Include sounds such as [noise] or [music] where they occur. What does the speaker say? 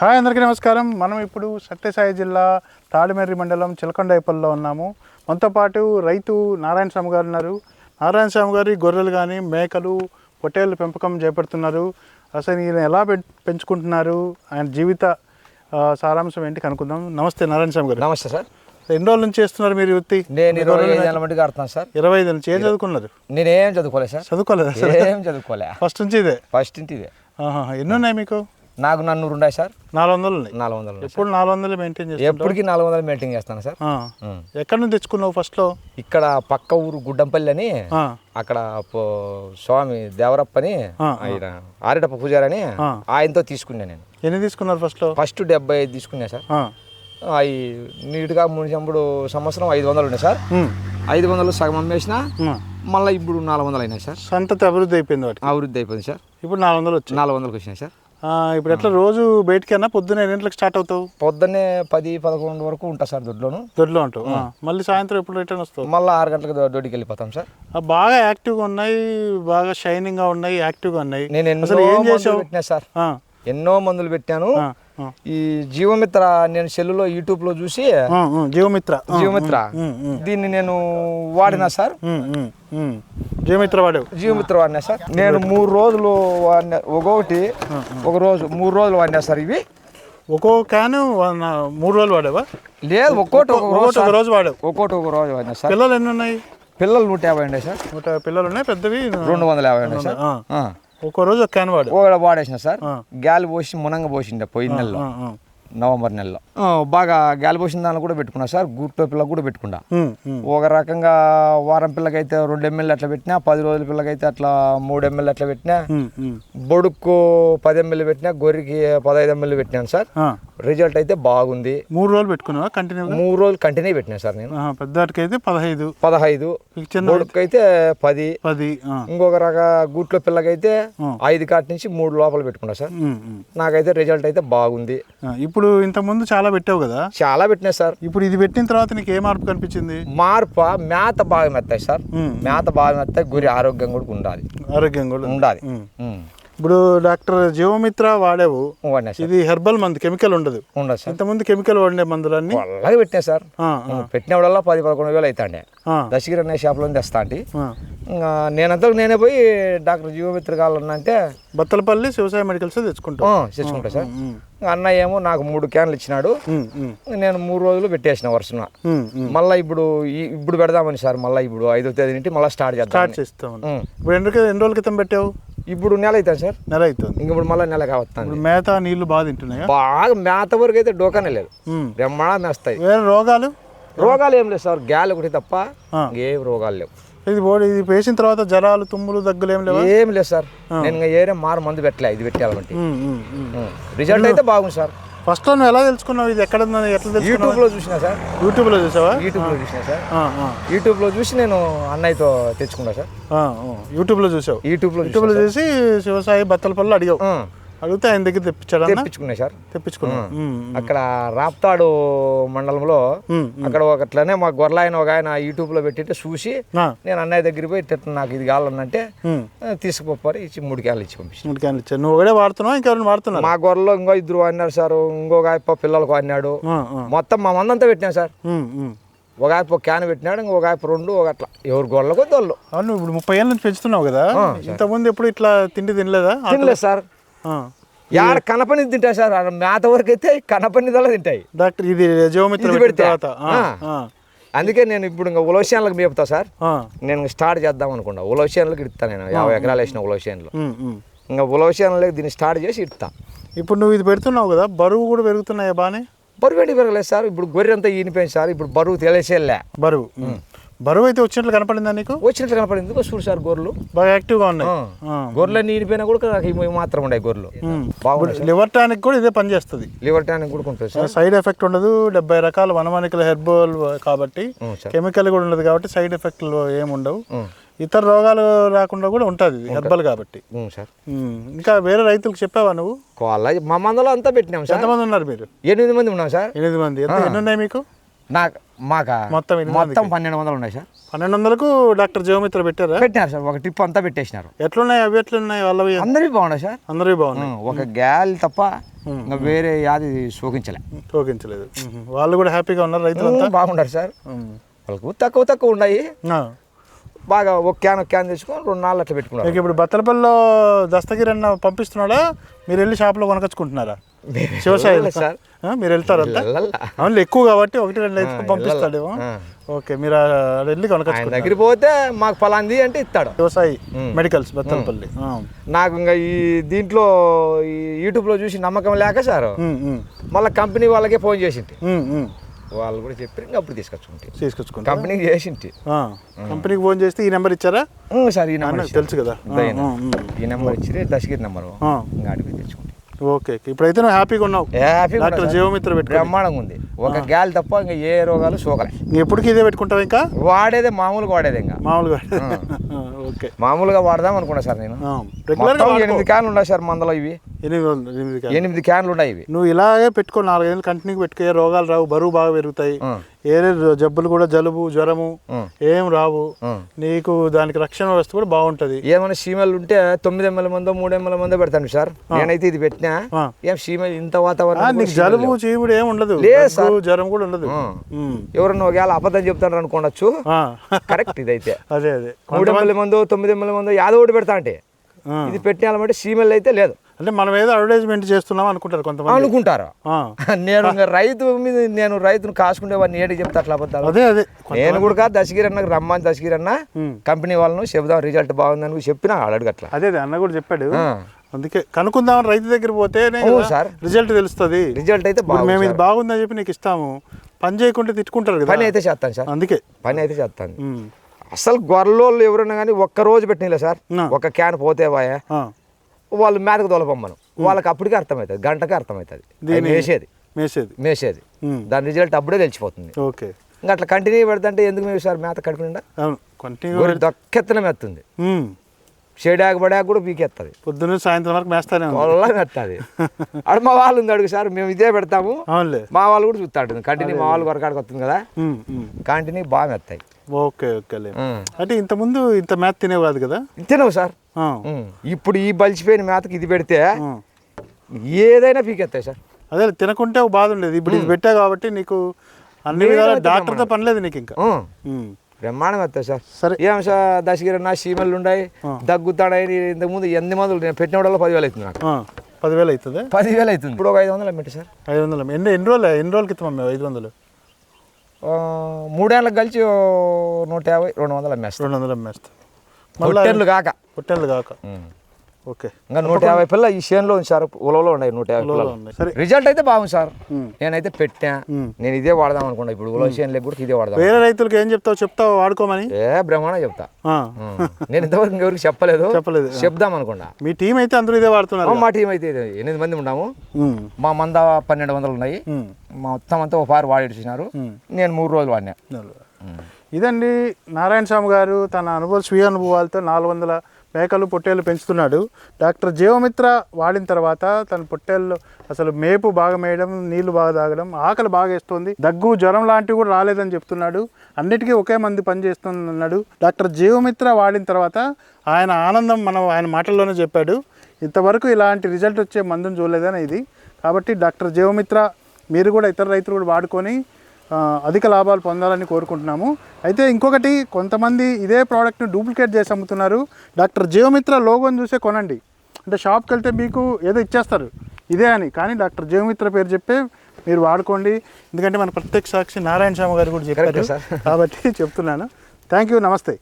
Hi అందరికీ నమస్కారం. మనం ఇప్పుడు సత్యసాయి జిల్లా తాడిమెర్రి మండలం చిలకొండైపల్లిలో ఉన్నాము. మనతో పాటు రైతు నారాయణ స్వామి గారు ఉన్నారు. నారాయణ స్వామి గారి గొర్రెలు కానీ మేకలు పొట్టేళ్ళు పెంపకం చేపడుతున్నారు. అసలు ఈయన ఎలా పెంచుకుంటున్నారు? ఆయన జీవిత సారాంశం ఏంటి కనుక్కుందాం. నమస్తే నారాయణ స్వామి గారు. నమస్తే సార్. ఎన్ని రోజుల నుంచి చేస్తున్నారు మీరు వృత్తి? నేను ఇరవై ఐదు ఏళ్ళ మట్టికి ఆడుతున్నాను సార్. ఇరవై ఐదు నుంచి ఏం చదువుకున్నారు? నేనేం చదువుకోలే సార్. చదువుకోలేదు ఏం చదువుకోలే. ఫస్ట్ నుంచి ఇదే? ఫస్ట్ ఇంటి ఇదే. ఎన్ని ఉన్నాయి మీకు? నాకు నన్ను ఉన్నాయి సార్. నాలుగు వందలు ఉన్నాయి నాలుగు వందలు. ఎప్పుడు నాలుగు వందలు మెయింటైన్ చేస్తారు ఎప్పటికీ నాలుగు వందలు మెయింటైన్ చేస్తాను సార్. ఎక్కడి నుంచి తెచ్చుకున్నావు ఫస్ట్లో ఇక్కడ పక్క ఊరు గుడ్డంపల్లి అని. అక్కడ స్వామి దేవరప్ప అని ఆ, ఆయన ఆరిటప్ప పూజారి అని. ఆయనతో తీసుకున్నా నేను. ఎన్ని తీసుకున్నారు ఫస్ట్లో ఫస్ట్ డెబ్బై ఐదు తీసుకున్నా సార్. అవి నీట్గా మూడు సంవత్సరం ఐదు వందలు ఉన్నాయి సార్. ఐదు వందలు సగం అమ్మేసిన. మళ్ళీ ఇప్పుడు నాలుగు వందలు అయినాయి సార్. సంతతి అభివృద్ధి అయిపోయింది అభివృద్ధి అయిపోయింది సార్. ఇప్పుడు నాలుగు వందలు వచ్చాయి. నాలుగు వందలకు వచ్చినాయి సార్. ఇప్పుడు ఎట్లా రోజు బయటికైనా పొద్దున్న ఎన్నింటికి స్టార్ట్ అవుతావు? పొద్దున్నే పది పదకొండు వరకు ఉంటా సార్ దొడ్లోను. దొడ్లో ఉంటావు. మళ్ళీ సాయంత్రం ఎప్పుడు రిటర్న్ వస్తావు? మళ్ళీ ఆరు గంటలకు దొడ్డికి వెళ్ళిపోతాం సార్. బాగా యాక్టివ్గా ఉన్నాయి బాగా షైనింగ్గా ఉన్నాయి యాక్టివ్గా ఉన్నాయి. నేను ఎన్నో ఏం చేసావు? పెట్టినా సార్. ఎన్నో మందులు పెట్టాను. ఈ జీవమిత్ర నేను సెల్లులో యూట్యూబ్లో చూసి ఆ, ఆ, జీవమిత్ర. జీవమిత్ర. దీన్ని నేను వాడినా సార్. జీవమిత్ర వాడావు జీవమిత్ర వాడినా సార్. నేను మూడు రోజులు వాడినా ఒక్కొక్కటి ఒక రోజు మూడు రోజులు వాడినా సార్ ఇవి. ఒక్కో క్యాన్ మూడు రోజులు వాడావా? లేదు ఒక్కోటి ఒక్కొక్కటి ఒక రోజు వాడావు ఒక్కోటి ఒక రోజు వాడినా సార్. పిల్లలు ఎన్ని ఉన్నాయి? పిల్లలు నూట యాభై ఉండే సార్. నూట పిల్లలు ఉన్నాయి పెద్దవి? రెండు వందల యాభై ఉండే సార్. ఒక్కో రోజు ఒక క్యాన్ వాడు. వాడేసిన సార్. గాలి పోసి మునంగ పోసిండే పోయిన నెలలో. నవంబర్ నెలలో బాగా గాలి పోసిన దానిలో కూడా పెట్టుకున్నా సార్ గుట్టో పిల్లకు కూడా పెట్టుకున్నా. ఒక రకంగా వారం పిల్లకైతే రెండు ఎంఎల్ అట్లా పెట్టినా పది రోజుల పిల్లకైతే అట్లా మూడు ఎంఎల్ అట్లా పెట్టినా. బొడుక్కు పది ఎంఎల్ పెట్టినా గొర్రెకి పదహైదు ఎంఎల్ పెట్టినాను సార్. రిజల్ట్ అయితే బాగుంది మూడు రోజులు పెట్టుకున్నావా కంటిన్యూగా మూడు రోజులు కంటిన్యూ పెట్టినా సార్ నేను అయితే పదహైదు పదహైదు బొడుక్కు అయితే పది పది. ఇంకొక రక గూట్లో పిల్లకైతే. ఐదు కాటి నుంచి మూడు లోపల పెట్టుకున్నా సార్. నాకైతే రిజల్ట్ అయితే బాగుంది ఆ, ఇప్పుడు ఇంతకుముందు చాలా పెట్టావు కదా? చాలా పెట్టినా సార్. ఇప్పుడు ఇది పెట్టిన తర్వాత నీకు ఏ మార్పు కనిపించింది? మార్ప మేత బాగా మెత్తాయి సార్. మేత బాగా మెత్తాయి గురి ఆరోగ్యం కూడా ఉండాలి. ఆరోగ్యం కూడా. ఉండాలి. ఇప్పుడు డాక్టర్ జీవమిత్ర వాడావు. ఇది హెర్బల్ మందు కెమికల్ ఉండదు. ఉండదు సార్. ఇంతకుముందు కెమికల్ వాడిన మందులన్నీ? అలాగే పెట్టినా సార్. పెట్టినప్పుడల్లా పది పదకొండు వేలు అవుతాండే. దశగిరి అనే షాప్లో తెస్తా అంటే ఆ. ఇంకా నేనంతా నేనే పోయి డాక్టర్ జీవమిత్ర కావాలన్నా అంటే బత్తలపల్లి వ్యవసాయ మెడికల్స్ తెచ్చుకుంటావు "ఆ, తెచ్చుకుంటా సార్. అన్న ఏమో నాకు మూడు క్యాన్లు ఇచ్చినాడు. నేను మూడు రోజులు పెట్టేసిన వరుసన. మళ్ళీ ఇప్పుడు ఇప్పుడు పెడదామని సార్ మళ్ళీ ఇప్పుడు ఐదో తేదీ నుండి మళ్ళీ స్టార్ట్ చేద్దాం స్టార్ట్ చేస్తాం. ఇప్పుడు ఎన్ని రోజులు- ఎన్ని రోజుల క్రితం పెట్టావు? ఇప్పుడు నెల అవుతాను సార్. నెల అవుతుంది ఇంక ఇప్పుడు మళ్ళీ నెల కావస్తాను ఇప్పుడు మేత నీళ్ళు బాగా తింటున్నాయా? బాగా మేత వరకు అయితే డోకానే లేదు. బ్రహ్మాండ మేస్తాయి. వేరే రోగాలు? రోగాలు ఏం లేవు సార్. గాలి ఒకటి తప్ప. ఏ రోగాలు లేవు. ఇది బోడి ఇది వేసిన తర్వాత జ్వరాలు తుమ్ములు దగ్గులు ఏం లేవా? ఏం లేదు సార్. నేను ఏరే మారు మందు పెట్టలే ఇది పెట్టాలంటే. రిజల్ట్ అయితే బాగుంది సార్. ఫస్ట్లో నువ్వు ఎలా తెలుసుకున్నావు? ఇది ఎక్కడ ఉందని ఎట్లా తెలుసుకున్నావు? యూట్యూబ్లో చూసినా సార్. యూట్యూబ్లో చూసావా? యూట్యూబ్లో చూసినా సార్. ఆ, ఆ, యూట్యూబ్లో చూసి నేను అన్నయ్యతో తెచ్చుకున్నా సార్. యూట్యూబ్లో చూసావు? యూట్యూబ్లో యూట్యూబ్లో చూసి శివసాయి బత్తలపల్లి అడిగావు. ఆ, అడిగితే ఆయన దగ్గర తెప్పించాడు అన్న తెప్పించుకున్నా సార్. తెప్పించుకున్నావు? ఉమ్, అక్కడ రాప్తాడు మండలంలో అక్కడ ఒక అట్లనే మా గొర్రెల ఆయన ఒక ఆయన యూట్యూబ్లో పెట్టి చూసి ఆ, నేను అన్నయ్య దగ్గరికి పోయి "ఇట్ట నాకు ఇది కావాలన్నంటే ఉమ్. తీసుకుపోపారు ఇచ్చి మూడు క్యాన్లు ఇచ్చి పంపించాను మూడు క్యాన్లు ఇచ్చాను నువ్వు ఒకటే వాడుతున్నావు? ఇంకెవరైనా వాడుతున్నారు? మా గొర్రెలో ఇంకో ఇద్దరు అన్నారు సార్. ఇంకొక ఆయప్ప పిల్లలకు అన్నాడు మొత్తం మా మందంతా పెట్టినాం సార్. ఒక ఆయప్ప ఒక క్యాన్ పెట్టినాడు ఇంకొక ఆయప్ప రెండు ఒక అట్లా. ఎవరు గొర్రెలకు దొల్లు అవును ఇప్పుడు ముప్పై ఏళ్ళ నుంచి పెంచుతున్నావు కదా. ఇంతకుముందు ఎప్పుడు ఇట్లా తిండి తినలేదా? తినలేదు సార్. యాడ కనపని తింటాయి సార్? మేత వరకు అయితే కనపని దళ తింటాయి. డాక్టర్ ఇది జీవమిత్ర పెడితే? అందుకే నేను ఇప్పుడు ఇంకా ఉలవశాలకు మేపుతా సార్. నేను స్టార్ట్ చేద్దాం అనుకున్నా. ఉలవశాలకు ఇడతా నేను. యాభై ఎకరాలు వేసిన ఉలవశాన్లు. ఇంకా ఉలవశాలకు దీన్ని స్టార్ట్ చేసి ఇడతా. ఇప్పుడు నువ్వు ఇది పెడుతున్నావు కదా బరువు కూడా పెరుగుతున్నాయా బానే? బరువు ఏంటి పెరగలేదు సార్? ఇప్పుడు గొర్రె అంతా ఈనిపోయింది సార్. ఇప్పుడు బరువు తెలిసేలే. బరువు. బరువు అయితే వచ్చినట్లు కనపడిందా నీకు? వచ్చినట్లు కనపడింది. చూడు సార్ గొర్రెలు. బాగా యాక్టివ్గా ఉన్నాయి. గొర్రెలు ఈనిపోయినా కూడా నాకు మాత్రం ఉన్నాయి గొర్రెలు. సార్. లివర్ టానిక్ కూడా ఇదే పని చేస్తుంది. లివర్ టానిక్ కూడా ఉంటుంది సార్. సైడ్ ఎఫెక్ట్ ఉండదు. డెబ్బై రకాల వనమానికల హెర్బల్ కాబట్టి కెమికల్ కూడా ఉండదు కాబట్టి సైడ్ ఎఫెక్ట్లు ఏమి ఉండవు. ఇతర రోగాలు రాకుండా కూడా ఉంటుంది హెర్బల్ కాబట్టి. సార్. ఇంకా వేరే రైతులకు చెప్పావా నువ్వు? కోళ్ళ మా మందలో అంతా పెట్టినాం సార్. ఎంతమంది ఉన్నారు మీరు? ఎనిమిది మంది ఉన్నాం సార్. ఎనిమిది మంది. ఎన్ని ఉన్నాయి మీకు? నాకు మాకా? మొత్తం మొత్తం పన్నెండు వందలు ఉన్నాయి సార్. పన్నెండు వందలకు డాక్టర్ జీవమిత్ర పెట్టారా? పెట్టినారు సార్. ఒక టిప్ అంతా పెట్టేసినారు. ఎట్లున్నాయి? అవి ఎట్లున్నాయి? వాళ్ళవి? అందరివి బాగున్నాయి సార్. అందరివి బాగున్నాయి. ఒక గ్యాల్ తప్ప ఇంకా వేరే యాది శోకించలే. తోకించలేదు మ్మ్. వాళ్ళు కూడా హ్యాపీగా ఉన్నారు రైతులంతా? ఉం, బాగున్నారు సార్. వాళ్ళకు తక్కువ తక్కువ ఉన్నాయి. బాగా ఒక క్యాన్ ఒక క్యాన్ తెచ్చుకొని రెండు నాలుగు అట్లా పెట్టుకున్నారు. ఇప్పుడు బత్తలపల్లిలో దస్తగిరి అన్న పంపిస్తున్నాడా? మీరు వెళ్ళి షాప్లో కొనకొచ్చుకుంటున్నారా? శివసాయి సార్. మీరు వెళ్ళాలా? అవును ఎక్కువ కాబట్టి ఒకటి రెండు అయితే పంపిస్తాడేమో. ఓకే మీరు వెళ్ళి ఆయన కొనకొచ్చుకుంటారు దగ్గరికి పోతే మాకు ఫలాంది అంటే ఇస్తాడు వ్యవసాయి మెడికల్స్ బత్తలపల్లి. నాకు ఇంకా ఈ దీంట్లో ఈ యూట్యూబ్లో చూసి నమ్మకం లేక సార్ మళ్ళీ కంపెనీ వాళ్ళకే ఫోన్ ఉమ్. వాళ్ళు కూడా చెప్పి ఇంకా అప్పుడు తీసుకొచ్చుకుంటే తీసుకొచ్చుకుంటా కంపెనీకి చేసింటి. కంపెనీకి ఫోన్ చేస్తే ఈ నెంబర్ ఇచ్చారా సార్ ఈ నెంబర్. తెలుసు కదా. ఈ నెంబర్ ఇచ్చిరే దశగిరి నెంబరు. ఇంకా అడిగి తెచ్చుకుంటే ఓకే. ఇప్పుడైతే నువ్వు హ్యాపీగా ఉన్నావు. హ్యాపీ డాక్టర్ జీవమిత్ర బ్రహ్మాండంగా ఉంది. ఒక గాలి తప్ప ఇంకా ఏ రోగాలు సోకలే. ఎప్పటికీ ఇదే పెట్టుకుంటావు ఇంకా? వాడేదే మామూలుగా వాడేది ఇంకా. మామూలుగా. [laughs] ఓకే. మామూలుగా వాడదాం అనుకున్నా సార్ నేను. ఎనిమిది క్యాన్లు ఉన్నాయి సార్ మందలో ఇవి. ఎనిమిది ఎనిమిది క్యాన్లు. ఉన్నాయి ఇవి. నువ్వు ఇలాగే పెట్టుకో నాలుగైదు కంటిన్యూకి పెట్టుకో రోగాలు రావు బరువు బాగా పెరుగుతాయి. ఏరే జబ్బులు కూడా జలుబు జ్వరము. ఏం రావు. నీకు దానికి రక్షణ వ్యవస్థ కూడా బాగుంటది. ఏమైనా సీమలు ఉంటే తొమ్మిది ఎంఎల్ మందో మూడు ఎంఎల్ మందో పెడతాను సార్. నేనైతే ఇది పెట్టినా. ఏం సీమలు ఇంత వాతావరణం నీకు జలుబు చీముడు ఏం ఉండదు. లేదు జ్వరం కూడా ఉండదు. ఎవరన్నా ఒకవేళ అబద్ధం చెప్తాను అనుకోవచ్చు. కరెక్ట్ ఇదైతే. [laughs] అదే అదే. మూడు ఎంఎల్ మందో తొమ్మిది ఎంఎల్ మందో యాదో ఒకటి పెడతా అంటే. ఇది పెట్టినామంటే సీమెల్ అయితే లేదు. అంటే మనం ఏదో అడ్వర్టైజ్మెంట్ చేస్తున్నాం అనుకుంటారు కొంతమంది. అనుకుంటారు. నేను రైతు మీద నేను రైతును కాసుకుంటే వాడిని ఏడికి చెప్తా అట్లా అబద్ధాలు? అదే అదే. నేను కూడా దశగిరి అన్నకు రమ్మని దశగిరి అన్న. కంపెనీ వాళ్ళను చెబుదాం రిజల్ట్ బాగుందని చెప్పినా అడుగు అట్లా అదే అన్న కూడా చెప్పాడు. అందుకే కనుక్కుందామని రైతు దగ్గర కదా సార్. రిజల్ట్ తెలుస్తుంది. రిజల్ట్ అయితే మేము ఇది బాగుందని చెప్పి నీకు ఇస్తాము. పని చేయకుంటే తిట్టుకుంటారు కదా. పని అయితే చేస్తాను సార్. అందుకే. పని అయితే చేస్తాను. అసలు గొర్రెలోళ్ళు ఎవరైనా కానీ ఒక్క రోజు పెట్టినలే సార్. ఒక క్యాన్ పోతే ఆ. వాళ్ళు మేతకు తోలపమ్మను వాళ్ళకి అప్పటికే అర్థమవుతుంది. గంటకే అర్థమవుతుంది. మేసేది. మేసేది. మేసేది. దాని రిజల్ట్ అప్పుడే తెలిసిపోతుంది. ఓకే. ఇంకా అట్లా కంటిన్యూ పెడతంటే ఎందుకు మేము సార్ మేత కడుపు నిండా కంటిన్యూ దొక్కెత్తన మెత్తుంది. షేడాక బడాక కూడా పీకెత్తది. పొద్దున్న సాయంత్రం వరకు మేస్తానే వల్ల మెత్తది. [laughs] అక్కడ మా వాళ్ళు ఉంది అడుగు సార్ మేము ఇదే పెడతాము. మా వాళ్ళు కూడా చూస్తాడు కంటిన్యూ మా వాళ్ళు వరకాడికి వస్తుంది కదా. కంటిన్యూ బాగా మెత్తాయి. ఓకే ఓకేలే. అంటే ఇంతకుముందు ఇంత మేత తినేవి కాదు? కదా తినవు సార్. ఇప్పుడు ఈ బలిసిపోయిన మేతకి ఇది పెడితే. ఏదైనా పీకెత్తాయి సార్. అదే తినకుంటే ఒక బాధ ఉండేది. ఇప్పుడు ఇది పెట్టా కాబట్టి నీకు అన్ని విధాల డాక్టర్తో పని లేదు నీకు ఇంకా. బ్రహ్మాండం వస్తాయి సార్. సరే. ఏం సార్ దశగిరి నా సీమలు ఉన్నాయి దగ్గుతాడని ఇంతకుముందు ఎన్ని మందులు నేను పెట్టిన వాళ్ళ పదివేలు అవుతుంది నాకు. పదివేలు అవుతుంది? పదివేలు అవుతుంది. ఇప్పుడు ఒక ఐదు వందలు అమ్మింటి సార్. ఐదు వందలు. ఎన్ని ఎన్ని రోజులు ఎన్ని రోజుల క్రితం అమ్మావు? ఐదు వందలు? మూడేళ్ళకి కలిసి నూట యాభై రెండు వందలు అమ్మేస్తాం. రెండు వందలు అమ్మేస్తా. పొట్టేళ్ళు కాక. పొట్టేళ్ళు కాక. ఓకే. ఇంకా నూట యాభై పిల్ల ఈ చేనులో ఉంది సార్ ఉలలో ఉన్నాయి నూట యాభై పిల్లలు. రిజల్ట్ అయితే బాగుంది సార్. నేనైతే పెట్టా. నేను ఇదే వాడదాం అనుకున్నా ఇప్పుడు ఉలో చేనులకు కూడా ఇదే వాడదాం వేరే రైతులకు ఏం చెప్తావు? చెప్తావు? వాడుకోమని? ఏ బ్రహ్మాండం చెప్తా. నేను ఇంతవరకు ఇంకెవరికి చెప్పలేదు. చెప్పలేదు. చెప్దాం అనుకున్నా. మీ టీం అయితే అందరూ ఇదే వాడుతున్నారు మా టీం అయితే ఎనిమిది మంది ఉన్నాము. మా మంద పన్నెండు వందలు ఉన్నాయి. ఉమ్. మొత్తం అంతా ఒక పారు వాడిచ్చినారు ఉమ్. నేను మూడు రోజులు వాడినా. ఇదండి నారాయణ స్వామి గారు తన అనుభవ స్వీయ అనుభవాలతో నాలుగు వందల మేకలు పొట్టేళ్ళు పెంచుతున్నాడు. డాక్టర్ జీవమిత్ర వాడిన తర్వాత తన పొట్టేళ్ళు అసలు మేపు బాగా మేయడం నీళ్ళు బాగా తాగడం ఆకలి బాగా వేస్తుంది. దగ్గు జ్వరం లాంటివి కూడా రాలేదని చెప్తున్నాడు. అన్నిటికీ ఒకే మంది పనిచేస్తున్నాడు డాక్టర్ జీవమిత్ర వాడిన తర్వాత ఆయన ఆనందం మనం ఆయన మాటల్లోనే చెప్పాడు. ఇంతవరకు ఇలాంటి రిజల్ట్ వచ్చే మందుని చూడలేదని ఇది కాబట్టి డాక్టర్ జీవమిత్ర మీరు కూడా ఇతర రైతులు కూడా వాడుకొని అధిక లాభాలు పొందాలని కోరుకుంటున్నాము. అయితే ఇంకొకటి కొంతమంది ఇదే ప్రోడక్ట్ని డూప్లికేట్ చేసి అమ్ముతున్నారు. డాక్టర్ జీవమిత్ర లోగోని చూసే కొనండి. అంటే షాప్కి వెళ్తే మీకు ఏదో ఇచ్చేస్తారు. ఇదే అని. కానీ డాక్టర్ జీవమిత్ర పేరు చెప్పే మీరు వాడుకోండి. ఎందుకంటే మన ప్రత్యక్ష సాక్షి నారాయణ స్వామి గారు కూడా చెప్పారు. కాబట్టి [laughs] చెప్తున్నాను. థ్యాంక్ యూ నమస్తే.